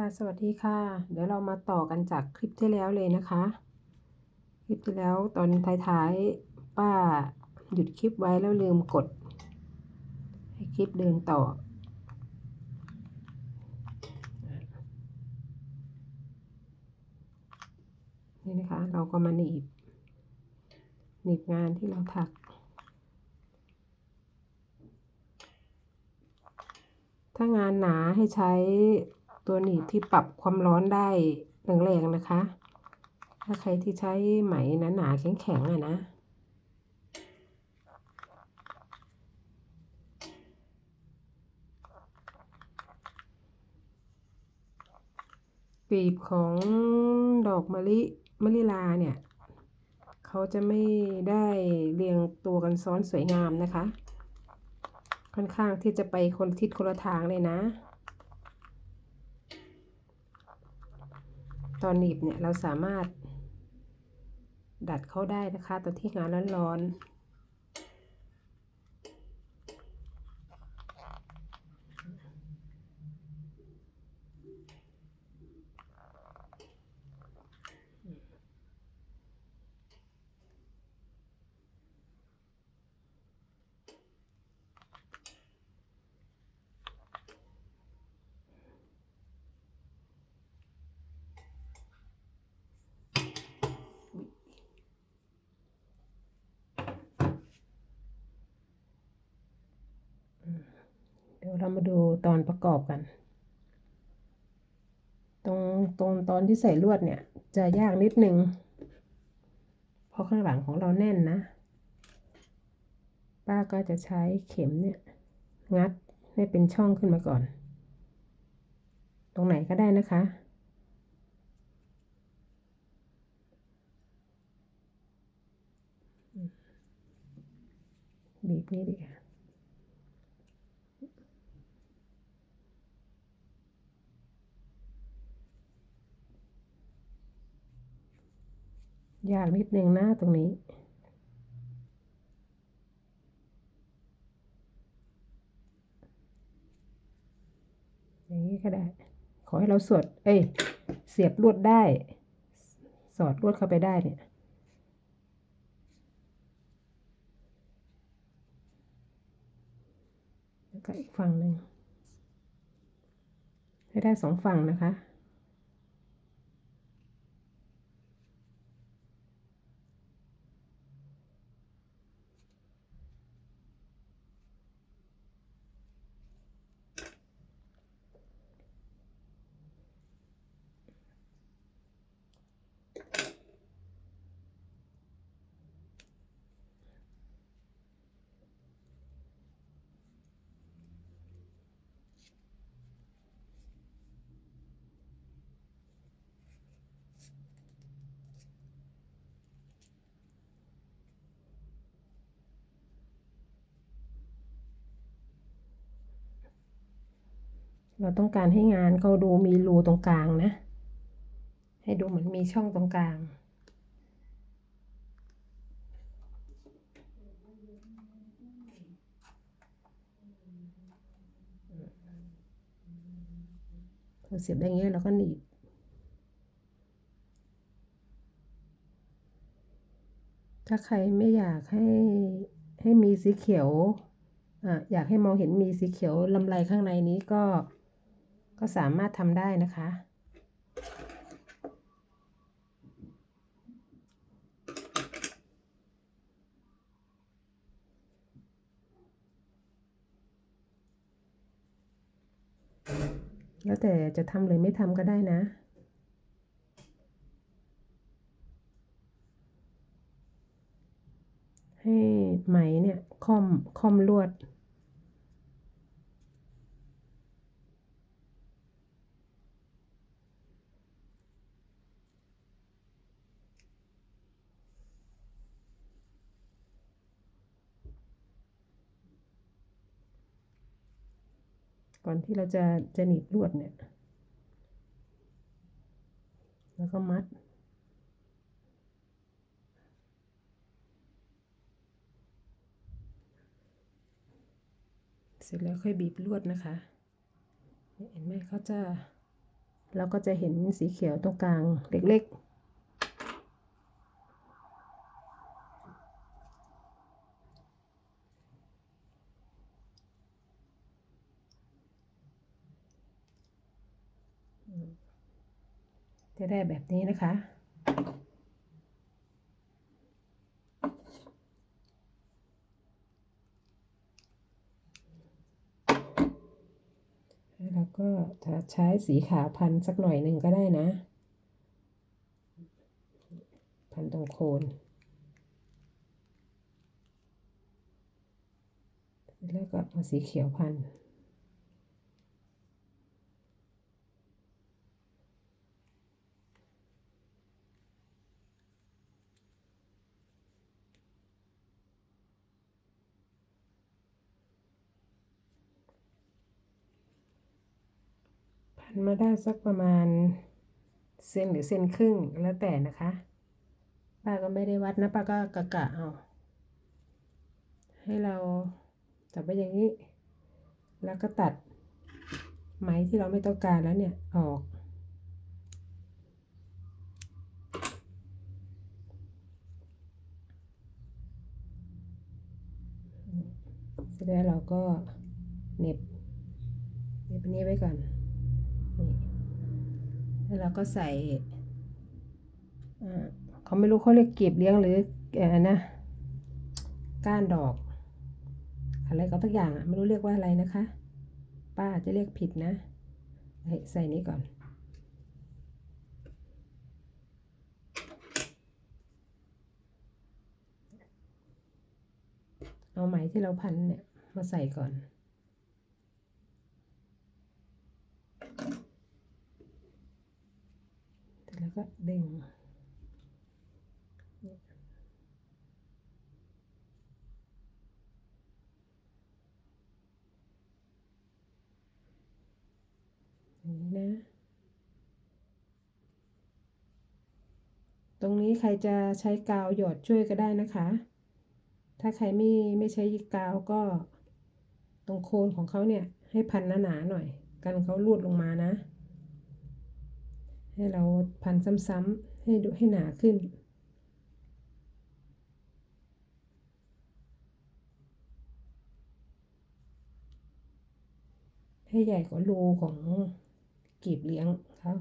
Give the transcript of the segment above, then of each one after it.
ค่ะ สวัสดีค่ะ เดี๋ยวเรามาต่อกันจากคลิปที่แล้วเลยนะคะ คลิปที่แล้วตอนท้ายๆ ป้าหยุดคลิปไว้แล้วลืมกด ให้คลิปเดินต่อ นี่นะคะ เราก็มาหนีบ หนีบงานที่เราถักถ้างานหนาให้ใช้ ตัวหนีบที่ปรับความร้อนได้แรงๆนะคะ ถ้าใครที่ใช้ไหมหนาๆแข็งๆอะนะปีบของดอกมะลิมะลิลาเนี่ย เขาจะไม่ได้เรียงตัวกันซ้อนสวยงามนะคะ ค่อนข้างที่จะไปคนทิศคนละทางเลยนะ ตอนหนีบเนี่ยเราสามารถดัดเข้าได้นะคะ ตอนที่งานร้อนๆ เรามาดูตอนประกอบกัน ตรงตรงตอนที่ใส่ลวดเนี่ย จะยากนิดนึง เพราะข้างหลังของเราแน่นนะ ป้าก็จะใช้เข็มเนี่ย งัดให้เป็นช่องขึ้นมาก่อน ตรงไหนก็ได้นะคะบีบนี่ดีค่ะ ยากนิดนึงนะตรงนี้ อย่างนี้ก็ได้ ขอให้เราสวด เอ้ย เสียบลวดได้ สอดลวดเข้าไปได้เนี่ยแล้วก็อีกฝั่งหนึ่งให้ได้สองฝั่งนะคะ เราต้องการให้งานเขาดูมีรูตรงกลางนะ ให้ดูเหมือนมีช่องตรงกลาง พอเสียบได้เงี้ยเราก็หนีบถ้าใครไม่อยากให้ให้มีสีเขียวอะอยากให้มองเห็นมีสีเขียวลำไรข้างในนี้ก็ ก็สามารถทำได้นะคะ แล้วแต่จะทำหรือไม่ทำก็ได้นะให้ไหมเนี่ยคอมคอมลวด ก่อนที่เราจะจะหนีบลวดเนี่ย แล้วก็มัด เสร็จแล้วค่อยบีบลวดนะคะ เห็นไหมเขาจะ เราก็จะเห็นสีเขียวตรงกลางเล็กๆ จะได้แบบนี้นะคะ แล้วก็จะใช้สีขาวพันสักหน่อยหนึ่งก็ได้นะ พันตรงโคนแล้วก็เอาสีเขียวพัน พัน มาได้สักประมาณเซนหรือเซนครึ่งแล้วแต่นะคะ ป้าก็ไม่ได้วัดนะป้าก็กะกะเอาให้เราจับไปอย่างนี้ แล้วก็ตัดไหมที่เราไม่ต้องการแล้วเนี่ยออก เสร็จแล้วเราก็เน็บเน็บนี้ไว้ก่อน นี่แล้วเราก็ใส่เขาไม่รู้เขาเรียกเกีบเลี้ยงหรือเอ่อนะก้านดอก อะไรก็ทุกอย่างอะไม่รู้เรียกว่าอะไรนะคะ ป้าจะเรียกผิดนะใส่นี้ก่อนเอาไหมที่เราพันเนี่ยมาใส่ก่อน แล้ว ก็ดึงอย่างนี้นะ ตรงนี้ใครจะใช้กาวหยอดช่วยก็ได้นะคะ ถ้าใครไม่ไม่ใช้กาวก็ตรงโคนของเขาเนี่ยให้พันหนาๆหน่อย กันเขาลูดลงมานะ ให้เราพันซ้ำๆให้ดูให้หนาขึ้น ให้ใหญ่กว่ารูของกีบเลี้ยงครับ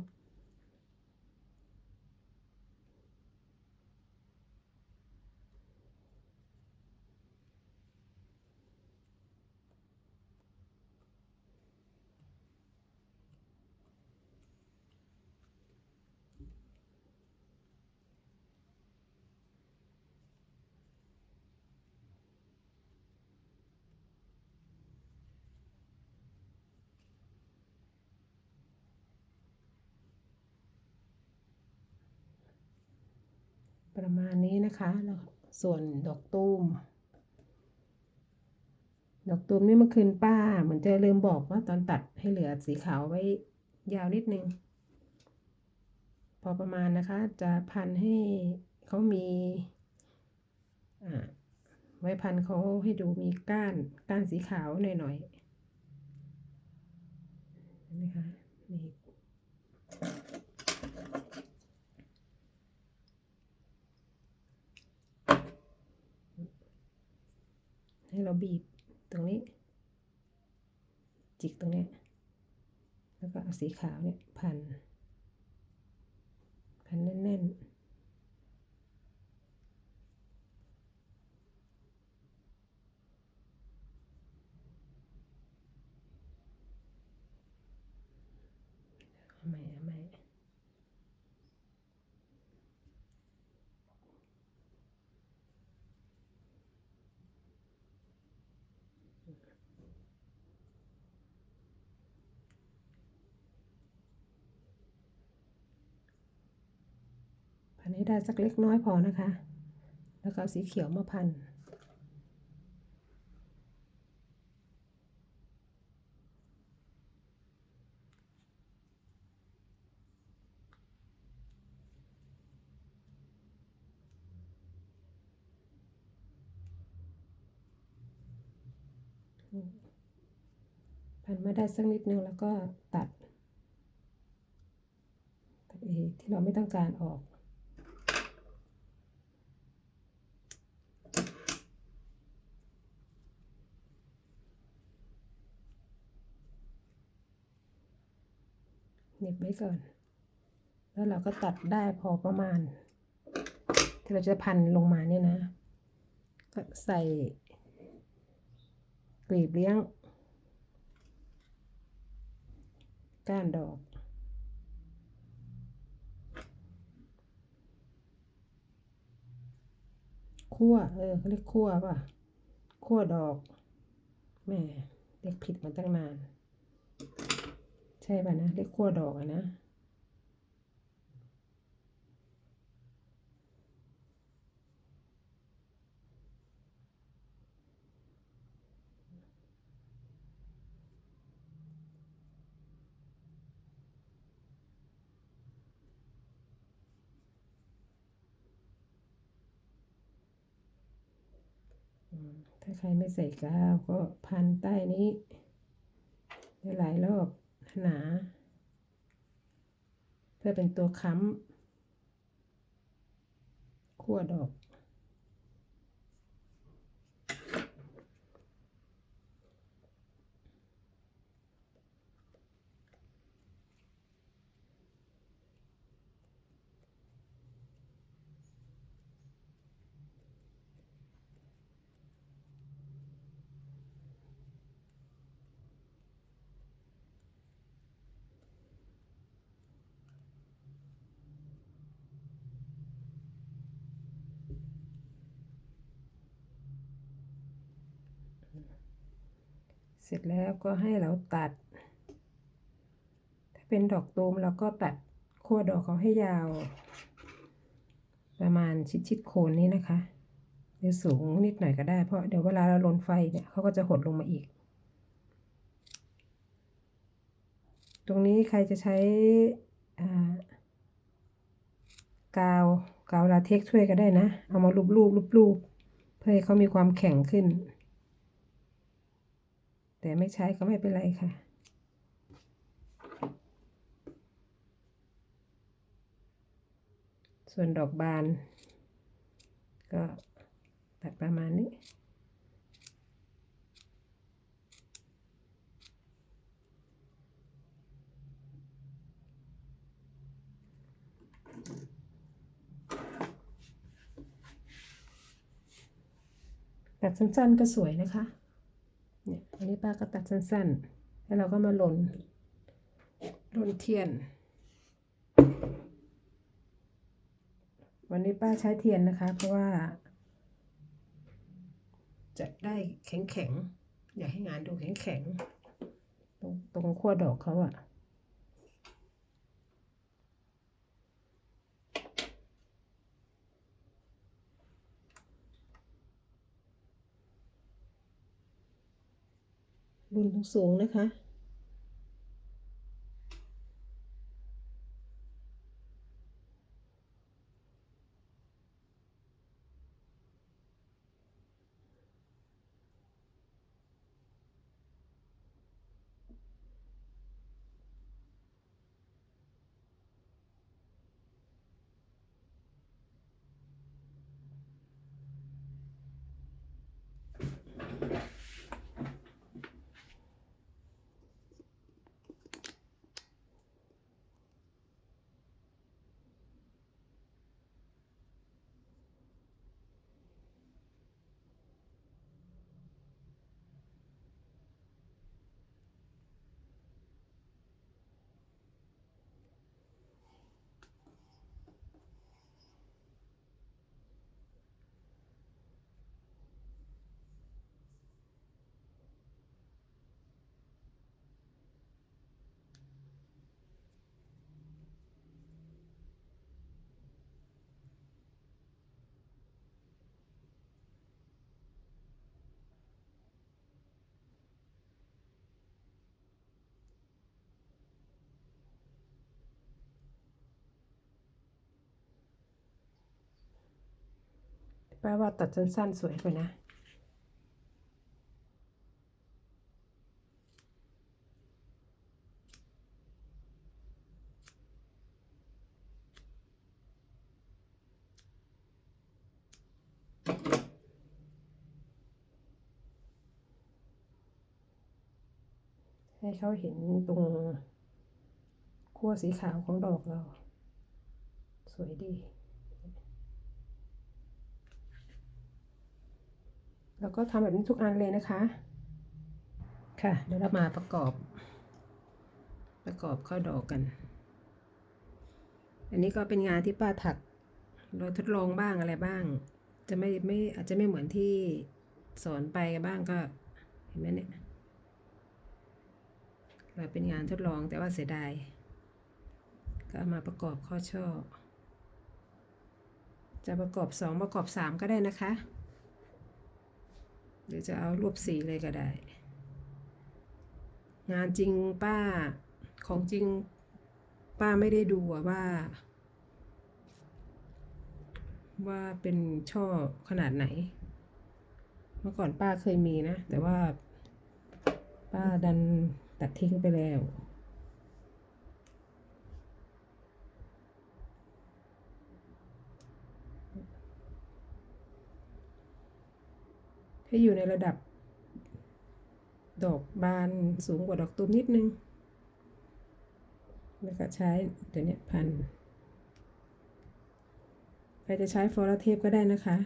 มาณนี้นะคะ ส่วนดอกตูม ดอกตูมนี่เมื่อคืนป้าเหมือนจะลืมบอกว่าตอนตัดให้เหลือสีขาวไว้ยาวนิดนึง พอประมาณนะคะ จะพันให้เขามีไว้พันเขาให้ดูมีก้านก้านสีขาวหน่อยๆเห็นไหมคะนี่ ให้เราบีบตรงนี้ จิกตรงนี้ แล้วก็เอาสีขาวเนี่ยพัน พันแน่นๆ เอาใหม่เอาใหม่ันให้ได้สักเล็กน้อยพอนะคะ แล้วก็สีเขียวมาพันพันมาได้สักนิดนึงแล้วก็ตัดที่เราไม่ต้องการออก น็บไว้ก่อน แล้วเราก็ตัดได้พอประมาณ ที่เราจะพันลงมาเนี่ยนะ ก็ใส่กลีบเลี้ยง ก้านดอกคั่วเออเขาเรียกคั่วป่ะคั่วดอกแม่เรียกผิดมาตั้งนาน ใช่ป่ะนะเรียกคั่วดอกอะนะถ้าใครไม่ใส่กาวก็พันใต้นี้ได้หลายรอบ หนา เพื่อเป็นตัวค้ำขั้วดอก เสร็จแล้วก็ให้เราตัด ถ้าเป็นดอกตูมเราก็ตัดขั้วดอกเขาให้ยาว ประมาณชิดๆโคนนี้นะคะหรือสูงนิดหน่อยก็ได้เพราะเดี๋ยวเวลาเราลนไฟเนี่ยเขาก็จะหดลงมาอีก ตรงนี้ใครจะใช้กาวกาวลาเท็กช่วยก็ได้นะ เอามาลูบๆลูบๆเพื่อให้เขามีความแข็งขึ้น แต่ไม่ใช้ก็ไม่เป็นไรค่ะ ส่วนดอกบาน ก็ตัดประมาณนี้ตัดสั้นๆก็สวยนะคะ เนี่ยอันนี้ป้าก็ตัดสั้นๆ แล้วเราก็มาหล่นหล่นเทียน วันนี้ป้าใช้เทียนนะคะ เพราะว่า จะได้แข็งๆ อยากให้งานดูแข็งๆ ตรงตรงขั้วดอกเขาอะ บนสูงนะคะ แปลว่าตัดสั้น ๆ สวยกว่นะให้เขาเห็นตรงขั้วสีขาวของดอกเรา สวยดี แล้วก็ทำแบบนี้ทุกอันเลยนะคะ ค่ะ เดี๋ยวเรามาประกอบ ประกอบข้าวดอกกัน อันนี้ก็เป็นงานที่ป้าถัก เราทดลองบ้างอะไรบ้าง จะไม่ไม่อาจจะไม่เหมือนที่สอนไปบ้างก็เห็นไหมเนี่ยเราเป็นงานทดลองแต่ว่าเสียดายก็เอามาประกอบข้อช่อ จะประกอบสองประกอบสามก็ได้นะคะ หรือจะเอารวบสีเลยก็ได้ งานจริงป้าของจริงป้าไม่ได้ดูว่า ว่าเป็นช่อขนาดไหน เมื่อก่อนป้าเคยมีนะ แต่ว่า ป้าดันตัดทิ้งไปแล้ว ให้อยู่ในระดับ ดอกบานสูงกว่าดอกตูมนิดนึง แล้วก็ใช้เดี๋ยวนี้พันใครจะใช้ฟลอราเทปก็ได้นะคะ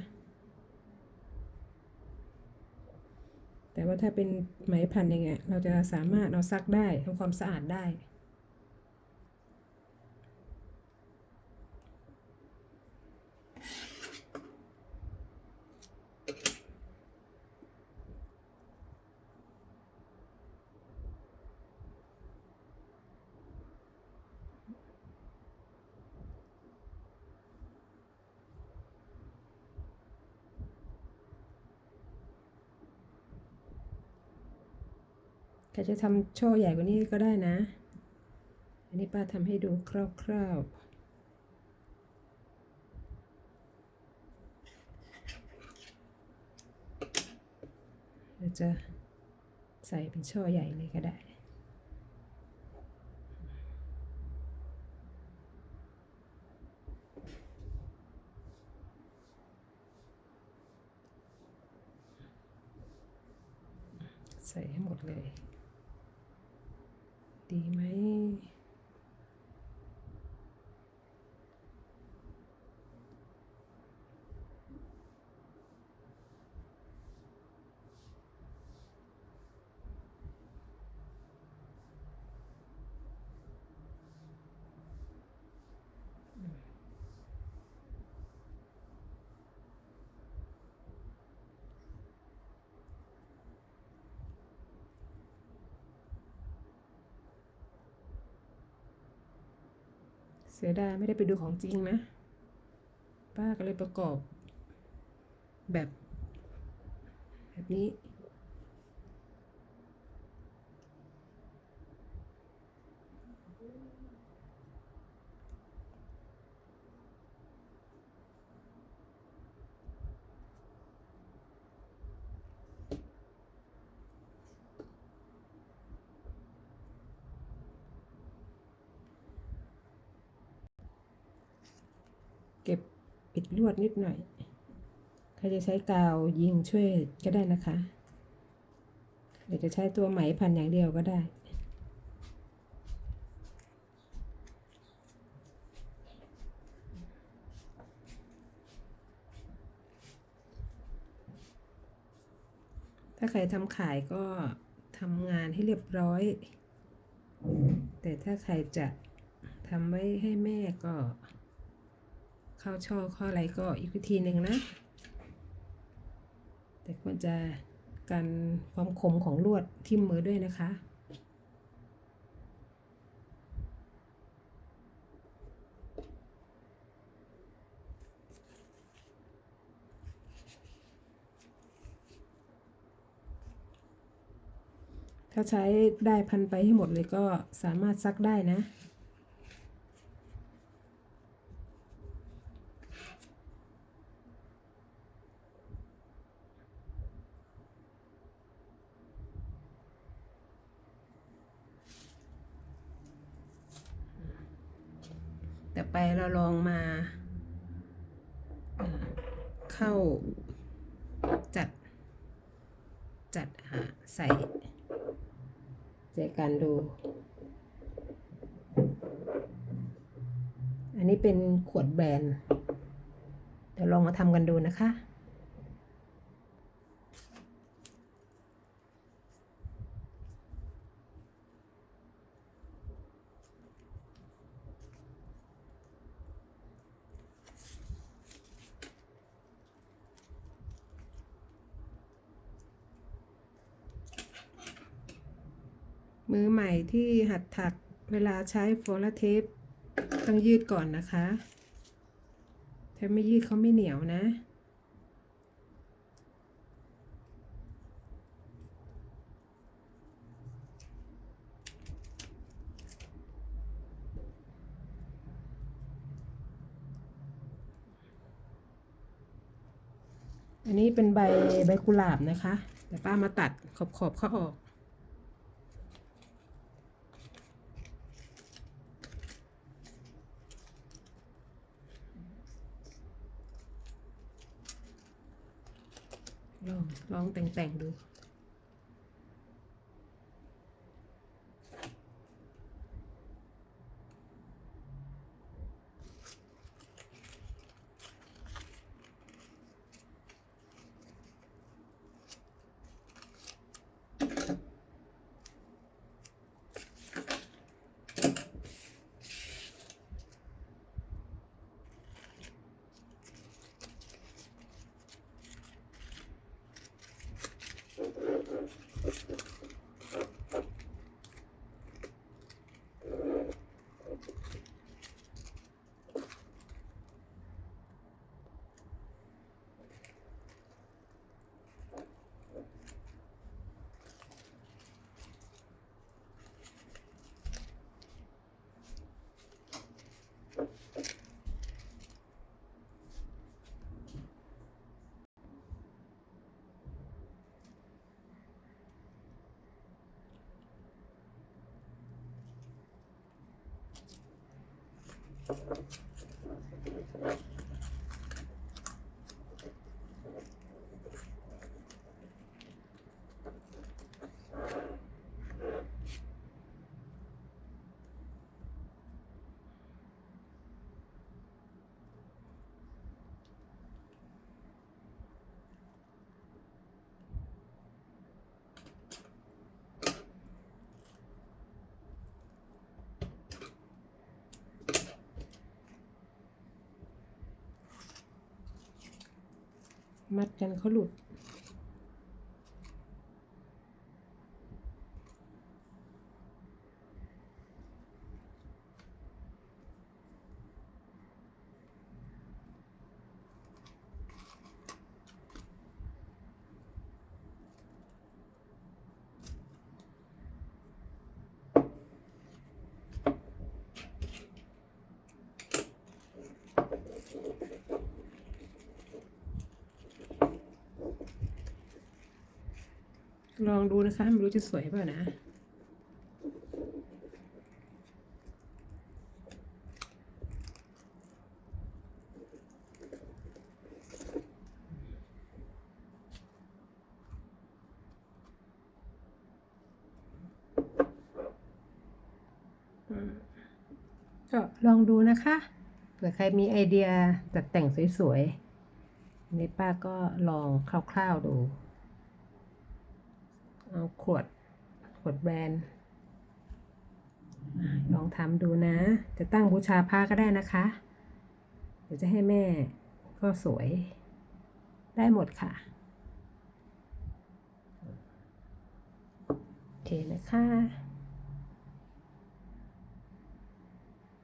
แต่ว่าถ้าเป็นไหมพันอย่างเงี้ยเราจะสามารถเอาซักได้ทำความสะอาดได้ ใครจะทำช่อใหญ่กว่านี้ก็ได้นะ อันนี้ป้าทำให้ดูคร่าวๆเราจะใส่เป็นช่อใหญ่เลยก็ได้ ใส่ให้หมดเลย ดีไสียดายไม่ได้ไปดูของจริงนะ ป้าก็เลยประกอบแบบ แบบนี้ เก็บ ปิดลวดนิดหน่อย ใครจะใช้กาวยิงช่วยก็ได้นะคะหรือจะใช้ตัวไหมพันอย่างเดียวก็ได้ ถ้าใครทำขายก็ทำงานให้เรียบร้อย แต่ถ้าใครจะทำไว้ให้แม่ก็ เข้าช่อข้ออะไรก็อีกวิธีหนึ่งนะ แต่ควรจะกันความคมของลวดทิ่มมือด้วยนะคะถ้าใช้ได้พันไปให้หมดเลยก็สามารถซักได้นะ ไปเราลองมา เข้าจัด จัดหาใส่เจกันดู อันนี้เป็นขวดแบรนด์ เดี๋ยวลองมาทำกันดูนะคะ มือใหม่ที่หัดถักเวลาใช้โฟลาเทปต้องยืดก่อนนะคะถ้าไม่ยืดเขาไม่เหนียวนะ อันนี้เป็นใบใบกุหลาบนะคะ แต่ป้ามาตัดขอบขอบๆเขาออก ลองลองแต่งแต่งๆ ดู Thank you. มัดกันเขาหลุด ลองดูนะคะ ไม่รู้จะสวยเปล่านะ ก็ลองดูนะคะเผื่อใครมีไอเดียจัดแต่งสวยๆอันนี้ป้าก็ลองคร่าวๆดู เอาขวดขวดแบรนด์ลองทำดูนะ จะตั้งบูชาพระก็ได้นะคะ เดี๋ยวจะให้แม่ก็สวยได้หมดค่ะโอเคนะคะ